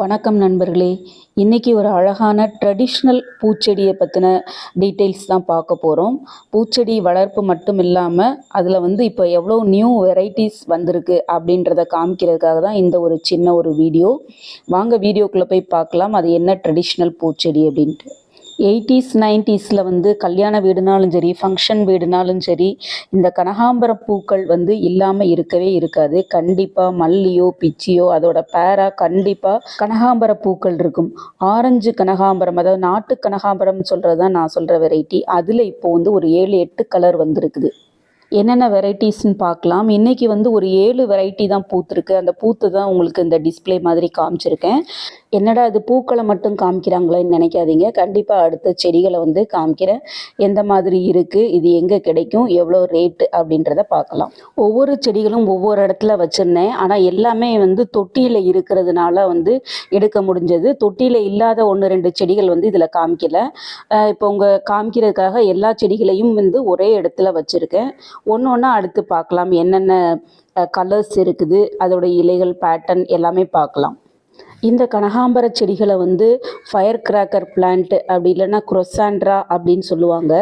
வணக்கம் நண்பர்களே. இன்றைக்கி ஒரு அழகான ட்ரெடிஷ்னல் பூச்செடியை பற்றின டீட்டெயில்ஸ் தான் பார்க்க போகிறோம் பூச்செடி வளர்ப்பு மட்டும் இல்லாமல் அதில் வந்து இப்போ எவ்வளோ நியூ வெரைட்டிஸ் வந்திருக்கு அப்படின்றத காமிக்கிறதுக்காக தான் இந்த ஒரு சின்ன ஒரு வீடியோ. வாங்க வீடியோக்குள்ளே போய் பார்க்கலாம். அது என்ன ட்ரெடிஷ்னல் பூச்செடி அப்படின்ட்டு. எயிட்டிஸ் நைன்டிஸில் வந்து கல்யாண வீடுனாலும் சரி ஃபங்க்ஷன் வீடுனாலும் சரி இந்த கனகாம்பர பூக்கள் வந்து இல்லாமல் இருக்கவே இருக்காது. கண்டிப்பாக மல்லியோ பிச்சியோ அதோட பேரா கண்டிப்பாக கனகாம்பர பூக்கள் இருக்கும். ஆரஞ்சு கனகாம்பரம் அதாவது நாட்டு கனகாம்பரம் சொல்கிறது தான் நான் சொல்கிற வெரைட்டி அதில் இப்போ வந்து ஒரு ஏழு எட்டு கலர் வந்திருக்குது. என்னென்ன வெரைட்டிஸ்னு பார்க்கலாம். இன்றைக்கி வந்து ஒரு ஏழு வெரைட்டி தான் பூத்துருக்கு. அந்த பூத்து தான் உங்களுக்கு இந்த டிஸ்ப்ளே மாதிரி காமிச்சிருக்கேன். என்னடா இது பூக்களை மட்டும் காமிக்கிறாங்களேன்னு நினைக்காதீங்க. கண்டிப்பாக அடுத்த செடிகளை வந்து காமிக்கிறேன். எந்த மாதிரி இருக்குது இது எங்கே கிடைக்கும் எவ்வளோ ரேட்டு அப்படின்றத பார்க்கலாம். ஒவ்வொரு செடிகளும் ஒவ்வொரு இடத்துல வச்சுருந்தேன். ஆனால் எல்லாமே வந்து தொட்டியில் இருக்கிறதுனால வந்து எடுக்க முடிஞ்சது. தொட்டியில் இல்லாத ஒன்று ரெண்டு செடிகள் வந்து இதில் காமிக்கல. இப்போ உங்கள் காமிக்கிறதுக்காக எல்லா செடிகளையும் வந்து ஒரே இடத்துல வச்சுருக்கேன். ஒன்று ஒன்றா அடுத்து பார்க்கலாம். என்னென்ன கலர்ஸ் இருக்குது அதோட இலைகள் பேட்டர்ன் எல்லாமே பார்க்கலாம். இந்த கனகாம்பர செடிகளை வந்து ஃபயர் கிராக்கர் பிளான்ட் அப்படி இல்லைன்னா குரொசாண்ட்ரா அப்படின்னு சொல்லுவாங்க.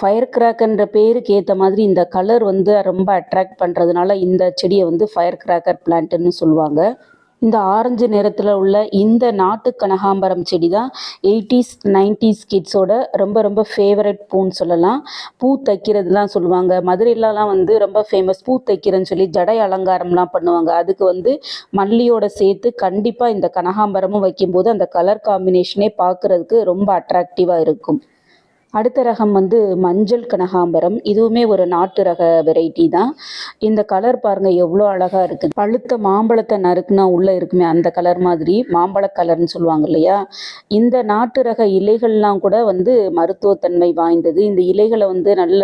ஃபயர் கிராக்கர்ன்ற பேருக்கு ஏற்ற மாதிரி இந்த கலர் வந்து ரொம்ப அட்ராக்ட் பண்ணுறதுனால இந்த செடியை வந்து ஃபயர் கிராக்கர் பிளான்ட்டுன்னு சொல்லுவாங்க. இந்த ஆரஞ்சு நிறத்தில் உள்ள இந்த நாட்டு கனகாம்பரம் செடி தான் எயிட்டிஸ் நைன்டிஸ் கிட்ஸோட ரொம்ப ரொம்ப ஃபேவரட் பூன்னு சொல்லலாம். பூ தைக்கிறதுலாம் சொல்லுவாங்க. மதுரையிலலாம் வந்து ரொம்ப ஃபேமஸ் பூ தைக்கிறேன்னு சொல்லி ஜடை அலங்காரம்லாம் பண்ணுவாங்க. அதுக்கு வந்து மல்லியோட சேர்த்து கண்டிப்பாக இந்த கனகாம்பரமும் வைக்கும்போது அந்த கலர் காம்பினேஷனே பார்க்குறதுக்கு ரொம்ப அட்ராக்டிவாக இருக்கும். அடுத்த ரகம் வந்து மஞ்சள் கனகாம்பரம். இதுவுமே ஒரு நாட்டு ரக வெரைட்டி தான். இந்த கலர் பாருங்கள் எவ்வளோ அழகாக இருக்குது பழுத்த மாம்பழத்தை நறுக்குனா உள்ளே இருக்குமே அந்த கலர் மாதிரி மாம்பழ கலர்னு சொல்லுவாங்க இல்லையா? இந்த நாட்டு ரக இலைகள்லாம் கூட வந்து மருத்துவத்தன்மை வாய்ந்தது. இந்த இலைகளை வந்து நல்ல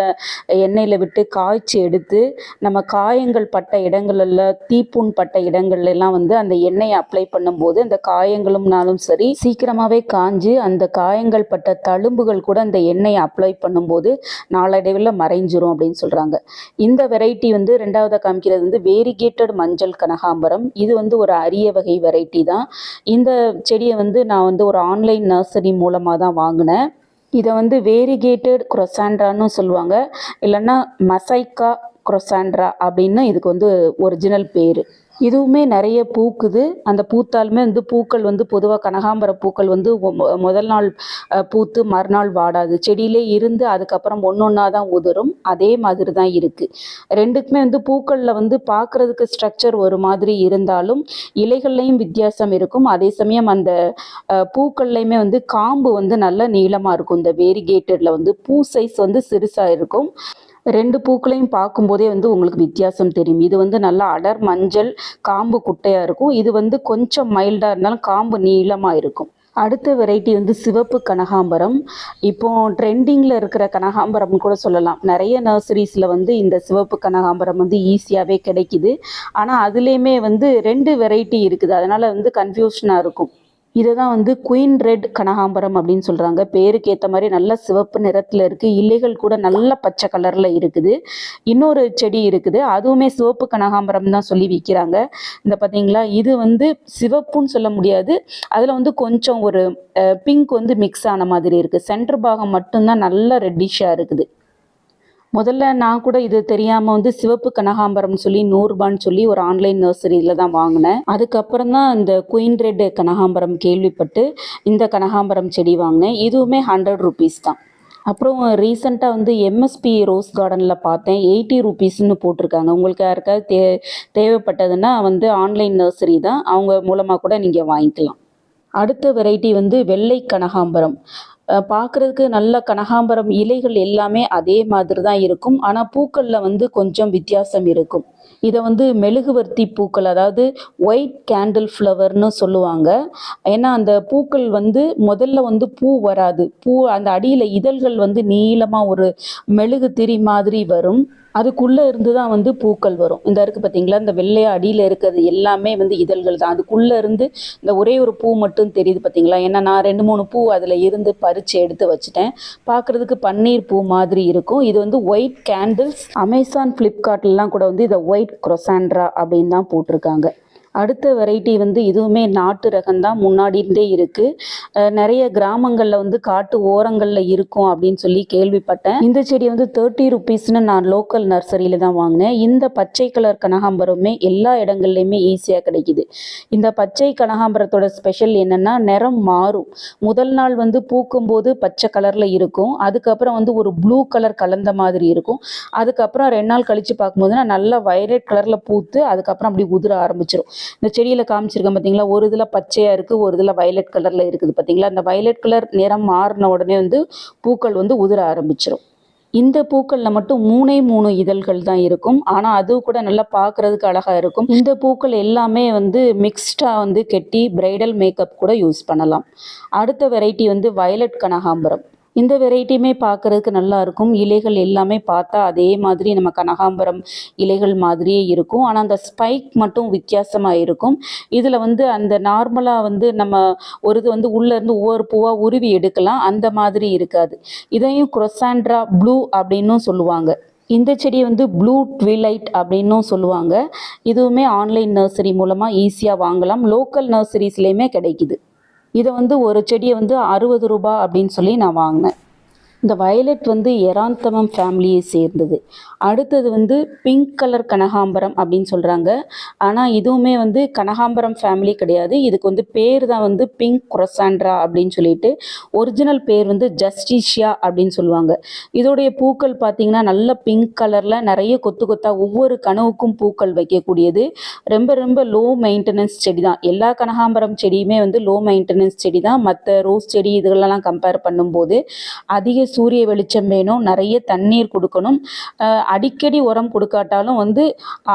எண்ணெயில் விட்டு காய்ச்சி எடுத்து நம்ம காயங்கள் பட்ட இடங்கள்ல தீப்புண் பட்ட இடங்கள்ல எல்லாம் வந்து அந்த எண்ணெயை அப்ளை பண்ணும்போது அந்த காயங்களும்னாலும் சரி சீக்கிரமாகவே காஞ்சு அந்த காயங்கள் பட்ட தழும்புகள் கூட அந்த எண்ணெயை அப்ளை பண்ணும்போது நாளடைவில் மறைஞ்சிரும் அப்படின்னு சொல்கிறாங்க இந்த வெரைட்டி வந்து ரெண்டாவதாக காமிக்கிறது வந்து வேரிகேட்டட் மஞ்சள் கனகாம்பரம். இது வந்து ஒரு அரிய வகை வெரைட்டி தான். இந்த செடியை வந்து நான் வந்து ஒரு ஆன்லைன் நர்சரி மூலமாக தான் வாங்கினேன். இதை வந்து வேரிகேட்டட் குரொசாண்ட்ரான்னு சொல்லுவாங்க. இல்லைன்னா மசைக்கா குரொசாண்ட்ரா அப்படின்னு இதுக்கு வந்து ஒரிஜினல் பேர். இதுவுமே நிறைய பூக்குது. அந்த பூத்தாலுமே வந்து பூக்கள் வந்து பொதுவாக கனகாம்பர பூக்கள் வந்து முதல் நாள் பூத்து மறுநாள் வாடாது. செடியிலே இருந்து அதுக்கப்புறம் ஒன்று ஒன்றா தான் உதிரும் அதே மாதிரி தான் இருக்குது ரெண்டுக்குமே வந்து பூக்களில் வந்து பார்க்குறதுக்கு ஸ்ட்ரக்சர் ஒரு மாதிரி இருந்தாலும் இலைகள்லையும் வித்தியாசம் இருக்கும். அதே சமயம் அந்த பூக்கள்லையுமே வந்து காம்பு வந்து நல்ல நீளமாக இருக்கும். இந்த வேரிகேட்டடில் வந்து பூ சைஸ் வந்து சிறுசாக இருக்கும். ரெண்டு பூக்களையும் பார்க்கும்போதே வந்து உங்களுக்கு வித்தியாசம் தெரியும். இது வந்து நல்லா அடர் மஞ்சள் காம்பு குட்டையாக இருக்கும். இது வந்து கொஞ்சம் மைல்டாக இருந்தாலும் காம்பு நீளமாக இருக்கும். அடுத்த வெரைட்டி வந்து சிவப்பு கனகாம்பரம். இப்போ ட்ரெண்டிங்கில் இருக்கிற கனகாம்பரம் கூட சொல்லலாம். நிறைய நர்சரிஸில் வந்து இந்த சிவப்பு கனகாம்பரம் வந்து ஈஸியாகவே கிடைக்குது. ஆனால் அதுலேயுமே வந்து ரெண்டு வெரைட்டி இருக்குது. அதனால் வந்து கன்ஃபியூஷனாக இருக்கும். இதை தான் வந்து குயின் ரெட் கனகாம்பரம் அப்படின்னு சொல்கிறாங்க பேருக்கு ஏற்ற மாதிரி நல்ல சிவப்பு நிறத்தில் இருக்குது இலைகள் கூட நல்ல பச்சை கலரில் இருக்குது. இன்னொரு செடி இருக்குது. அதுவுமே சிவப்பு கனகாம்பரம் தான் சொல்லி விற்கிறாங்க இந்த பார்த்தீங்களா இது வந்து சிவப்புன்னு சொல்ல முடியாது. அதில் வந்து கொஞ்சம் ஒரு பிங்க் வந்து மிக்ஸ் ஆன மாதிரி இருக்குது சென்டர் பாகம் மட்டும்தான் நல்ல ரெட்டிஷாக இருக்குது. முதல்ல நான் கூட இது தெரியாமல் வந்து சிவப்பு கனகாம்பரம் சொல்லி நூறுபான்னு சொல்லி ஒரு ஆன்லைன் நர்சரியில் தான் வாங்கினேன். அதுக்கப்புறம் தான் இந்த குயின் ரெட் கனகாம்பரம் கேள்விப்பட்டு இந்த கனகாம்பரம் செடி வாங்கினேன். இதுவுமே ஹண்ட்ரட் ருபீஸ் தான். அப்புறம் ரீசெண்டாக வந்து எம்எஸ்பி ரோஸ் கார்டனில் பார்த்தேன். எயிட்டி ருபீஸ்னு போட்டிருக்காங்க. உங்களுக்கு யாருக்காவது தே தேவைப்பட்டதுன்னா வந்து ஆன்லைன் நர்சரி தான். அவங்க மூலமாக கூட நீங்கள் வாங்கிக்கலாம். அடுத்த வெரைட்டி வந்து வெள்ளை கனகாம்பரம். பார்க்குறதுக்கு நல்ல கனகாம்பரம் இலைகள் எல்லாமே அதே மாதிரி தான் இருக்கும். ஆனால் பூக்களில் வந்து கொஞ்சம் வித்தியாசம் இருக்கும். இதை வந்து மெழுகுவர்த்தி பூக்கள் அதாவது ஒயிட் கேண்டில் ஃப்ளவர்னு சொல்லுவாங்க. ஏன்னா அந்த பூக்கள் வந்து முதல்ல வந்து பூ வராது. பூ அந்த அடியில் இதழ்கள் வந்து நீளமாக ஒரு மெழுகு திரி மாதிரி வரும். அதுக்குள்ளே இருந்து தான் வந்து பூக்கள் வரும். இந்த இருக்குது பார்த்தீங்களா இந்த வெள்ளையா அடியில் இருக்கிறது எல்லாமே வந்து இதழ்கள் தான். அதுக்குள்ளே இருந்து இந்த ஒரே ஒரு பூ மட்டும் தெரியுது பார்த்தீங்களா ஏன்னா நான் ரெண்டு மூணு பூ அதில் இருந்து பறித்து எடுத்து வச்சுட்டேன். பார்க்குறதுக்கு பன்னீர் பூ மாதிரி இருக்கும். இது வந்து ஒயிட் கேண்டில்ஸ் அமேசான் ஃப்ளிப்கார்ட்லாம் கூட வந்து இதை ஒயிட் குரொசாண்ட்ரா அப்படின்னு தான் போட்டிருக்காங்க. அடுத்த வெரைட்டி வந்து இதுவுமே நாட்டு ரகம் தான் முன்னாடி இருந்தே இருக்குது நிறைய கிராமங்களில் வந்து காட்டு ஓரங்களில் இருக்கும் அப்படின்னு சொல்லி கேள்விப்பட்டேன். இந்த செடி வந்து தேர்ட்டி ருபீஸ்னு நான் லோக்கல் நர்சரியில் தான் வாங்கினேன். இந்த பச்சை கலர் கனகாம்பரமே எல்லா இடங்கள்லையுமே ஈஸியாக கிடைக்குது. இந்த பச்சை கனகாம்பரத்தோட ஸ்பெஷல் என்னென்னா நிறம் மாறும். முதல் நாள் வந்து பூக்கும்போது பச்சை கலரில் இருக்கும். அதுக்கப்புறம் வந்து ஒரு ப்ளூ கலர் கலந்த மாதிரி இருக்கும். அதுக்கப்புறம் ரெண்டு நாள் கழித்து பார்க்கும்போதுனா நல்லா வயலட் கலரில் பூத்து அதுக்கப்புறம் அப்படி உதிர ஆரம்பிச்சிடும் இந்த செடியில் காமிச்சிருக்கேன் பார்த்தீங்களா ஒரு இதில் பச்சையாக இருக்குது ஒரு இதில் வயலட் கலரில் இருக்குது பார்த்தீங்களா அந்த வயலட் கலர் நிறம் மாறின உடனே வந்து பூக்கள் வந்து உதிர ஆரம்பிச்சிடும் இந்த பூக்களில் மட்டும் மூணே மூணு இதழ்கள் தான் இருக்கும். ஆனால் அது கூட நல்லா பார்க்குறதுக்கு அழகாக இருக்கும். இந்த பூக்கள் எல்லாமே வந்து மிக்ஸ்டாக வந்து கெட்டி பிரைடல் மேக்கப் கூட யூஸ் பண்ணலாம். அடுத்த வெரைட்டி வந்து வயலட் கனகாம்பரம். இந்த வெரைட்டியுமே பார்க்குறதுக்கு நல்லா இருக்கும் இலைகள் எல்லாமே பார்த்தா அதே மாதிரி நம்ம கனகாம்பரம் இலைகள் மாதிரியே இருக்கும். ஆனால் அந்த ஸ்பைக் மட்டும் வித்தியாசமாக இருக்கும். இதில் வந்து அந்த நார்மலாக வந்து நம்ம ஒரு இது வந்து உள்ளேருந்து ஒவ்வொரு பூவாக உருவி எடுக்கலாம். அந்த மாதிரி இருக்காது. இதையும் குரொசாண்ட்ரா ப்ளூ அப்படின்னும் சொல்லுவாங்க. இந்த செடி வந்து ப்ளூ ட்விலைட் அப்படின்னும் சொல்லுவாங்க. இதுவுமே ஆன்லைன் நர்சரி மூலமாக ஈஸியாக வாங்கலாம். லோக்கல் நர்சரிஸ்லேயுமே கிடைக்குது. இதை வந்து ஒரு செடியை வந்து அறுபது ரூபாய் அப்படின்னு சொல்லி நான் வாங்கினேன். இந்த வயலட் வந்து எராந்தமம் ஃபேமிலியை சேர்ந்தது. அடுத்தது வந்து பிங்க் கலர் கனகாம்பரம் அப்படின்னு சொல்கிறாங்க ஆனால் இதுவுமே வந்து கனகாம்பரம் ஃபேமிலி கிடையாது. இதுக்கு வந்து பேர் தான் வந்து பிங்க் குரசாண்ட்ரா அப்படின்னு சொல்லிட்டு ஒரிஜினல் பேர் வந்து ஜஸ்டிஷியா அப்படின்னு சொல்லுவாங்க. இதோடைய பூக்கள் பார்த்திங்கன்னா நல்ல பிங்க் கலரில் நிறைய கொத்து கொத்தாக ஒவ்வொரு கனவுக்கும் பூக்கள் வைக்கக்கூடியது. ரொம்ப ரொம்ப லோ மெயின்டெனன்ஸ் செடி தான். எல்லா கனகாம்பரம் செடியுமே வந்து லோ மெயின்டெனன்ஸ் செடி தான். மற்ற ரோஸ் செடி இதுகளெல்லாம் கம்பேர் பண்ணும்போது அதிக சூரிய வெளிச்சம் வேணும் நிறைய தண்ணீர் கொடுக்கணும். அடிக்கடி உரம் கொடுக்காட்டாலும் வந்து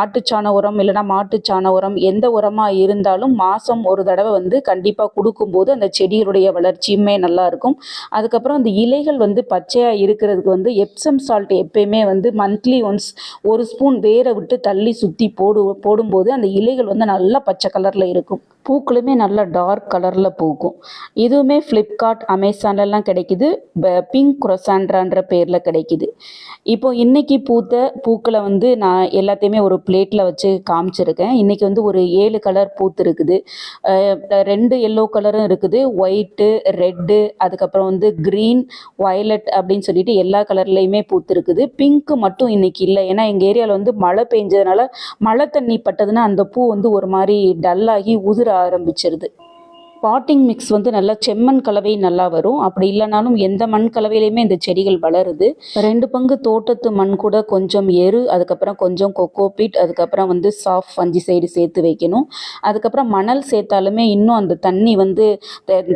ஆட்டுச்சாண உரம் இல்லைன்னா மாட்டுச்சாண உரம் எந்த உரமாக இருந்தாலும் மாதம் ஒரு தடவை வந்து கண்டிப்பாக கொடுக்கும்போது அந்த செடிகளுடைய வளர்ச்சியுமே நல்லா இருக்கும். அதுக்கப்புறம் அந்த இலைகள் வந்து பச்சையாக இருக்கிறதுக்கு வந்து எப்சம் சால்ட் எப்பயுமே வந்து மந்த்லி ஒன்ஸ் ஒரு ஸ்பூன் வேரை விட்டு தள்ளி சுற்றி போடு போடும்போது அந்த இலைகள் வந்து நல்லா பச்சை கலரில் இருக்கும். பூக்களுமே நல்லா டார்க் கலரில் பூக்கும். இதுவுமே ஃப்ளிப்கார்ட் அமேசான்லலாம் கிடைக்குது. ப- பிங்க் குரசாண்ட்ரான்ற பேரில் கிடைக்குது. இப்போ இன்னைக்கு பூத்த பூக்களை வந்து நான் எல்லாத்தையுமே ஒரு பிளேட்டில் வச்சு காமிச்சிருக்கேன். இன்றைக்கி வந்து ஒரு ஏழு கலர் பூத்து இருக்குது ரெண்டு எல்லோ கலரும் இருக்குது. ஒயிட்டு ரெட்டு அதுக்கப்புறம் வந்து க்ரீன் வயலட் அப்படின்னு சொல்லிட்டு எல்லா கலர்லேயுமே பூத்து இருக்குது பிங்க்கு மட்டும் இன்னைக்கு இல்லை. ஏன்னா எங்கள் ஏரியாவில் வந்து மழை பெஞ்சதுனால மழை தண்ணி பட்டதுன்னா அந்த பூ வந்து ஒரு மாதிரி டல்லாகி உதிர ആരംഭിച്ചരുത്. பாட்டிங் மிக்ஸ் வந்து நல்லா செம்மண் கலவை நல்லா வரும். அப்படி இல்லைனாலும் எந்த மண் கலவையிலையுமே இந்த செடிகள் வளருது. ரெண்டு பங்கு தோட்டத்து மண் கூட கொஞ்சம் எரு அதுக்கப்புறம் கொஞ்சம் கொக்கோபிட் அதுக்கப்புறம் வந்து சாஃப்ட் பஞ்சு சைடு சேர்த்து வைக்கணும். அதுக்கப்புறம் மணல் சேர்த்தாலுமே இன்னும் அந்த தண்ணி வந்து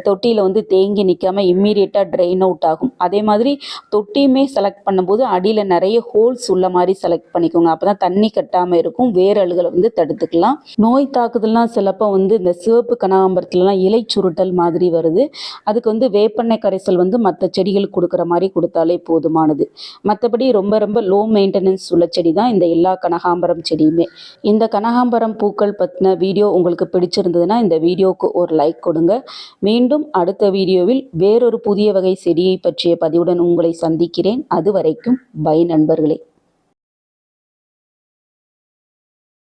தொட்டியில் வந்து தேங்கி நிற்காம இம்மீடியட்டாக ட்ரெயின் அவுட் ஆகும். அதே மாதிரி தொட்டியுமே செலக்ட் பண்ணும்போது அடியில் நிறைய ஹோல்ஸ் உள்ள மாதிரி செலக்ட் பண்ணிக்கோங்க. அப்போ தான் தண்ணி கட்டாமல் இருக்கும். வேரழுகளை வந்து தடுத்துக்கலாம். நோய் தாக்குதல்லாம் சிலப்போ வந்து இந்த சிவப்பு கனகாம்பரத்துலலாம் இலை சுருட்டல் மாதிரி வருது. அதுக்கு வந்து வேப்பெண்ணெய் கரைசல் வந்து மற்ற செடிகளுக்கு கொடுக்குற மாதிரி கொடுத்தாலே போதுமானது. மற்றபடி ரொம்ப ரொம்ப லோ மெயின்டெனன்ஸ் உள்ள செடி தான் இந்த எல்லா கனகாம்பரம் செடியுமே. இந்த கனகாம்பரம் பூக்கள் பற்றின வீடியோ உங்களுக்கு பிடிச்சிருந்ததுன்னா இந்த வீடியோவுக்கு ஒரு லைக் கொடுங்க. மீண்டும் அடுத்த வீடியோவில் வேறொரு புதிய வகை செடியை பற்றிய பதிவுடன் உங்களை சந்திக்கிறேன். அது வரைக்கும் பை நண்பர்களே.